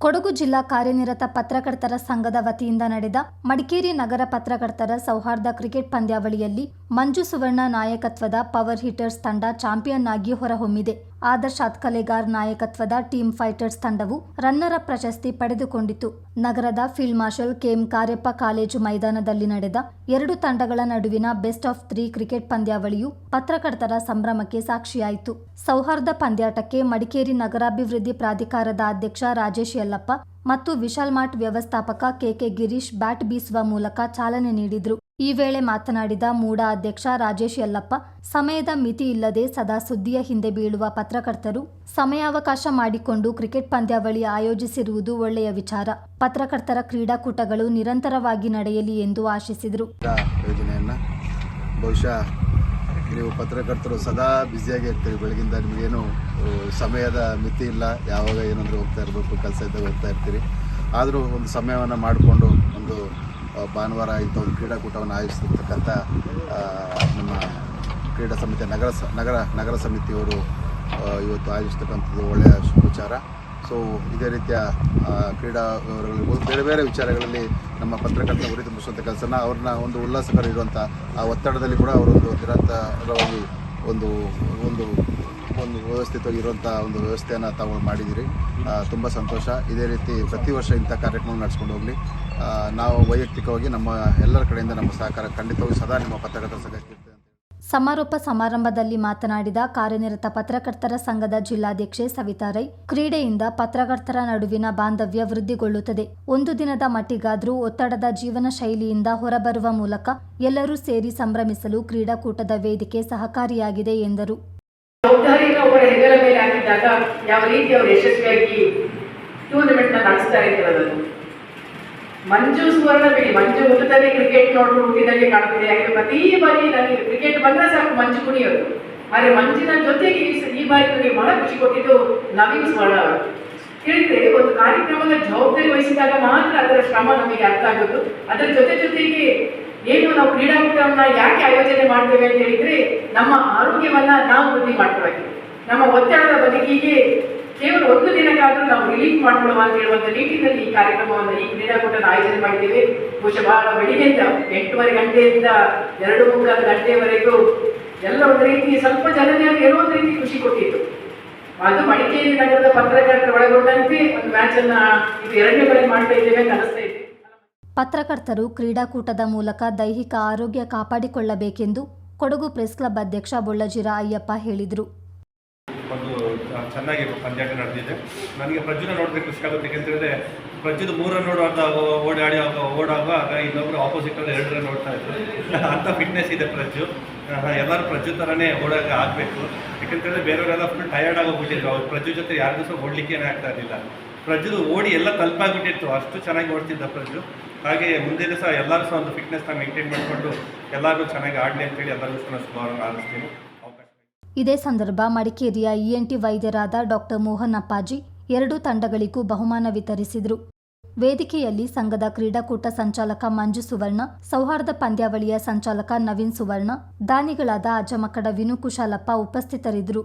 ಕೊಡಗು ಜಿಲ್ಲಾ ಕಾರ್ಯನಿರತ ಪತ್ರಕರ್ತರ ಸಂಘದ ವತಿಯಿಂದ ನಡೆದ ಮಡಿಕೇರಿ ನಗರ ಪತ್ರಕರ್ತರ ಸೌಹಾರ್ದ ಕ್ರಿಕೆಟ್ ಪಂದ್ಯಾವಳಿಯಲ್ಲಿ ಮಂಜು ಸುವರ್ಣ ನಾಯಕತ್ವದ ಪವರ್ ಹಿಟರ್ಸ್ ತಂಡ ಚಾಂಪಿಯನ್ ಆಗಿ ಹೊರಹೊಮ್ಮಿದೆ. ಆದರ್ಶ್ ಕಲೆಗಾರ್ ನಾಯಕತ್ವದ ಟೀಮ್ ಫೈಟರ್ಸ್ ತಂಡವು ರನ್ನರ ಪ್ರಶಸ್ತಿ ಪಡೆದುಕೊಂಡಿತು. ನಗರದ field marshal KM Kariappa college ಮೈದಾನದಲ್ಲಿ ನಡೆದ ಎರಡು ತಂಡಗಳ ನಡುವಿನ ಬೆಸ್ಟ್ ಆಫ್ ತ್ರೀ ಕ್ರಿಕೆಟ್ ಪಂದ್ಯಾವಳಿಯು ಪತ್ರಕರ್ತರ ಸಂಭ್ರಮಕ್ಕೆ ಸಾಕ್ಷಿಯಾಯಿತು. ಸೌಹಾರ್ದ ಪಂದ್ಯಾಟಕ್ಕೆ ಮಡಿಕೇರಿ ನಗರಾಭಿವೃದ್ಧಿ ಪ್ರಾಧಿಕಾರದ ಅಧ್ಯಕ್ಷ ರಾಜೇಶ್ ಯಲ್ಲಪ್ಪ ಮತ್ತು ವಿಶಾಲ್ ಮಾರ್ಟ್ ವ್ಯವಸ್ಥಾಪಕ ಕೆಕೆ ಗಿರೀಶ್ ಬ್ಯಾಟ್ ಬೀಸುವ ಮೂಲಕ ಚಾಲನೆ ನೀಡಿದರು. ಈ ವೇಳೆ ಮಾತನಾಡಿದ ಮೂಡಾ ಅಧ್ಯಕ್ಷ ರಾಜೇಶ್ ಯಲ್ಲಪ್ಪ, ಸಮಯದ ಮಿತಿ ಇಲ್ಲದೆ ಸದಾ ಸುದ್ದಿಯ ಹಿಂದೆ ಬೀಳುವ ಪತ್ರಕರ್ತರು ಸಮಯಾವಕಾಶ ಮಾಡಿಕೊಂಡು ಕ್ರಿಕೆಟ್ ಪಂದ್ಯಾವಳಿ ಆಯೋಜಿಸಿರುವುದು ಒಳ್ಳೆಯ ವಿಚಾರ. ಪತ್ರಕರ್ತರ ಕ್ರೀಡಾಕೂಟಗಳು ನಿರಂತರವಾಗಿ ನಡೆಯಲಿ ಎಂದು ಆಶಿಸಿದರು. ನೀವು ಪತ್ರಕರ್ತರು ಸದಾ ಬ್ಯುಸಿಯಾಗಿ ಇರ್ತೀರಿ. ಬೆಳಗಿಂದ ನಿಮಗೇನು ಸಮಯದ ಮಿತಿ ಇಲ್ಲ. ಯಾವಾಗ ಏನಂದ್ರೆ ಹೋಗ್ತಾ ಇರಬೇಕು, ಕೆಲಸ ಇದ್ದಾಗ ಹೋಗ್ತಾ ಇರ್ತೀರಿ. ಆದರೂ ಒಂದು ಸಮಯವನ್ನು ಮಾಡಿಕೊಂಡು ಒಂದು ಭಾನುವಾರ ಇಂಥ ಒಂದು ಕ್ರೀಡಾಕೂಟವನ್ನು ಆಯೋಜಿಸಿರ್ತಕ್ಕಂಥ ನಮ್ಮ ಕ್ರೀಡಾ ಸಮಿತಿ ನಗರ ನಗರ ನಗರ ಸಮಿತಿಯವರು ಇವತ್ತು ಆಯೋಜಿಸ್ತಕ್ಕಂಥದ್ದು ಒಳ್ಳೆಯ ವಿಚಾರ ಸೊ ಇದೇ ರೀತಿಯ ಕ್ರೀಡಾ ವ್ಯವಹಾರಗಳಲ್ಲಿ ಬೇರೆ ಬೇರೆ ವಿಚಾರಗಳಲ್ಲಿ ನಮ್ಮ ಪತ್ರಕರ್ತರ ಗುರಿ ತುಂಬಿಸುವಂಥ ಕೆಲಸನ ಅವ್ರನ್ನ ಒಂದು ಉಲ್ಲಾಸಕರ ಇರುವಂಥ ಆ ಒತ್ತಡದಲ್ಲಿ ಕೂಡ ಅವರೊಂದು ನಿರಂತರವಾಗಿ ಒಂದು ಒಂದು ಒಂದು ವ್ಯವಸ್ಥಿತವಾಗಿರುವಂಥ ಒಂದು ವ್ಯವಸ್ಥೆಯನ್ನು ತಾವು ಮಾಡಿದ್ದೀರಿ. ತುಂಬ ಸಂತೋಷ. ಇದೇ ರೀತಿ ಪ್ರತಿ ವರ್ಷ ಇಂಥ ಕಾರ್ಯಕ್ರಮ ನಡೆಸ್ಕೊಂಡು ಹೋಗಲಿ. ನಾವು ವೈಯಕ್ತಿಕವಾಗಿ ನಮ್ಮ ಎಲ್ಲರ ಕಡೆಯಿಂದ ನಮ್ಮ ಸಹಕಾರ ಖಂಡಿತವಾಗಿ ಸದಾ ನಿಮ್ಮ ಪತ್ರಕರ್ತರ ಸಂಘಕ್ಕೆ ಸಮಾರೋಪ ಸಮಾರಂಭದಲ್ಲಿ ಮಾತನಾಡಿದ ಕಾರ್ಯನಿರತ ಪತ್ರಕರ್ತರ ಸಂಘದ ಜಿಲ್ಲಾಧ್ಯಕ್ಷೆ ಸವಿತಾ ರೈ, ಕ್ರೀಡೆಯಿಂದ ಪತ್ರಕರ್ತರ ನಡುವಿನ ಬಾಂಧವ್ಯ ವೃದ್ಧಿಗೊಳ್ಳುತ್ತದೆ. ಒಂದು ದಿನದ ಮಟ್ಟಿಗಾದ್ರೂ ಒತ್ತಡದ ಜೀವನ ಶೈಲಿಯಿಂದ ಹೊರಬರುವ ಮೂಲಕ ಎಲ್ಲರೂ ಸೇರಿ ಸಂಭ್ರಮಿಸಲು ಕ್ರೀಡಾಕೂಟದ ವೇದಿಕೆ ಸಹಕಾರಿಯಾಗಿದೆ ಎಂದರು. ಯಾವ ರೀತಿ ಅವರು ಯಶಸ್ವಿಯಾಗಿ ಟೂರ್ನಮೆಂಟ್ ಮಂಜು ಸುವರ್ಣ ಬಿಡಿ. ಮಂಜು ಹುಟ್ಟದಲ್ಲಿ ಕ್ರಿಕೆಟ್ ನೋಡ್ಕೊಂಡು ಹುಟ್ಟಿದಂಗೆ ಕಾಣ್ತಿದೆ. ಯಾಕೆ ಪ್ರತಿ ಬಾರಿ ನನಗೆ ಕ್ರಿಕೆಟ್ ಬಂದ್ರೆ ಸಾಕು ಮಂಜು ಕುಣಿಯೋದು. ಆದ್ರೆ ಮಂಜಿನ ಜೊತೆಗೆ ಈ ಬಾರಿ ನನಗೆ ಬಹಳ ಖುಷಿ ಕೊಟ್ಟಿದ್ದು ನವೀನ್ ಸುವರ್ಣ ಅವರು. ಹೇಳಿದ್ರೆ ಒಂದು ಕಾರ್ಯಕ್ರಮದ ಜವಾಬ್ದಾರಿ ವಹಿಸಿದಾಗ ಮಾತ್ರ ಅದರ ಶ್ರಮ ನಮಗೆ ಅರ್ಥ ಆಗೋದು. ಅದರ ಜೊತೆ ಜೊತೆಗೆ ಏನು ನಾವು ಕ್ರೀಡಾಕೂಟವನ್ನ ಯಾಕೆ ಆಯೋಜನೆ ಮಾಡ್ತೇವೆ ಅಂತ ಹೇಳಿದ್ರೆ ನಮ್ಮ ಆರೋಗ್ಯವನ್ನ ನಾವು ವೃದ್ಧಿ ಮಾಡ್ತೇವೆ ನಮ್ಮ ಒತ್ತಡದ ಬದುಕಿಗೆ ದಿನಕ್ಕಾದ್ರೂ ಮಾಡಿಕೊಳ್ಳುವ ಅಂತ ಹೇಳುವಂತ ನಿಟ್ಟಿನಲ್ಲಿ ಈ ಕಾರ್ಯಕ್ರಮವನ್ನು ಈ ಕ್ರೀಡಾಕೂಟದ ಆಯೋಜನೆ ಮಾಡಿದ್ದೇವೆ. ಬಹುಶಃ ಬಹಳ ಬೆಳಿಗ್ಗೆಯಿಂದ ಎಂಟೂವರೆ ಗಂಟೆಯಿಂದ ಎರಡು ಮುಕ್ಕಾಲು ಗಂಟೆವರೆಗೂ ಎಲ್ಲ ಒಂದು ರೀತಿ ಸ್ವಲ್ಪ ಜನರಿಗೆ ಏನೋ ಒಂದು ರೀತಿ ಖುಷಿ ಕೊಟ್ಟಿತ್ತು. ಅದು ಮಡಿಕೇರಿ ನಗರದ ಪತ್ರಕರ್ತರ ಒಳಗೊಂಡಂತೆ ಒಂದು ಮ್ಯಾಚ್ ಅನ್ನ ಇದು ಎರಡನೇ ಬಾರಿ ಮಾಡ್ತಾ ಇದ್ದೇವೆ ಅಂತ ಅನಿಸ್ತಾ ಇದೆ. ಪತ್ರಕರ್ತರು ಕ್ರೀಡಾಕೂಟದ ಮೂಲಕ ದೈಹಿಕ ಆರೋಗ್ಯ ಕಾಪಾಡಿಕೊಳ್ಳಬೇಕೆಂದು ಕೊಡಗು ಪ್ರೆಸ್ ಕ್ಲಬ್ ಅಧ್ಯಕ್ಷ ಬೊಳ್ಳಜಿರ ಅಯ್ಯಪ್ಪ ಹೇಳಿದರು. ಚೆನ್ನಾಗಿ ಪಂದ್ಯಾಟ ನಡೆದಿದೆ ನನಗೆ ಪ್ರಜ್ಜುನ ನೋಡಬೇಕು ಖುಷಿ ಆಗುತ್ತೆ ಯಾಕೆಂತೇಳಿದ್ರೆ ಮೂರನ್ನು ರನ್ ನೋಡುವಾಗ ಓಡಾಡಿ ಆಗ ಓಡಾಡುವಾಗ ಇನ್ನೊಬ್ರು ಆಪೋಸಿಟ್ ಅಲ್ಲಿ ಎರಡು ರನ್ ನೋಡ್ತಾ ಇದ್ದರು ಅಂಥ ಫಿಟ್ನೆಸ್ ಇದೆ ಪ್ರಜ್ಜು ಎಲ್ಲರೂ ಪ್ರಜ್ಜು ಥರನೇ ಓಡೋಕೆ ಆಗಬೇಕು. ಯಾಕೆಂತೇಳಿದ್ರೆ ಬೇರೆಯವರೆಲ್ಲ ಫುಲ್ ಟಯರ್ಡ್ ಆಗೋಗ್ಬಿಟ್ಟಿದ್ರು. ಅವ್ರು ಪ್ರಜ್ಜು ಜೊತೆ ಯಾರಿಗೂ ಸಹ ಓಡಲಿಕ್ಕೇನೆ ಆಗ್ತಾ ಇರಲಿಲ್ಲ. ಪ್ರಜ್ಜು ಓಡಿ ಎಲ್ಲ ತಲುಪಾಗ್ಬಿಟ್ಟಿತ್ತು. ಅಷ್ಟು ಚೆನ್ನಾಗಿ ಓಡ್ತಿದ್ದ ಪ್ರಜ್ಜು ಹಾಗೆ ಮುಂದೆ ಸಹ ಎಲ್ಲರೂ ಸಹ ಒಂದು ಫಿಟ್ನೆಸ್ನ ಮೇಂಟೈನ್ ಮಾಡಿಕೊಂಡು ಎಲ್ಲರಿಗೂ ಚೆನ್ನಾಗಿ ಆಡಲಿ ಅಂತೇಳಿ ಎಲ್ಲರಿಗೂ ಸಹ ನಾನು ಶುಭವನ್ನು ಆರಿಸ್ತೀನಿ ಇದೇ ಸಂದರ್ಭ ಮಡಿಕೇರಿಯ ಇಎನ್ಟಿ ವೈದ್ಯರಾದ ಡಾಕ್ಟರ್ ಮೋಹನ್ ಅಪ್ಪಾಜಿ ಎರಡೂ ತಂಡಗಳಿಗೂ ಬಹುಮಾನ ವಿತರಿಸಿದರು. ವೇದಿಕೆಯಲ್ಲಿ ಸಂಘದ ಕ್ರೀಡಾಕೂಟ ಸಂಚಾಲಕ ಮಂಜು ಸುವರ್ಣ, ಸೌಹಾರ್ದ ಪಂದ್ಯಾವಳಿಯ ಸಂಚಾಲಕ ನವೀನ್ ಸುವರ್ಣ, ದಾನಿಗಳಾದ ಅಜಮಕಡ ವಿನು ಕುಶಾಲಪ್ಪ ಉಪಸ್ಥಿತರಿದ್ದರು.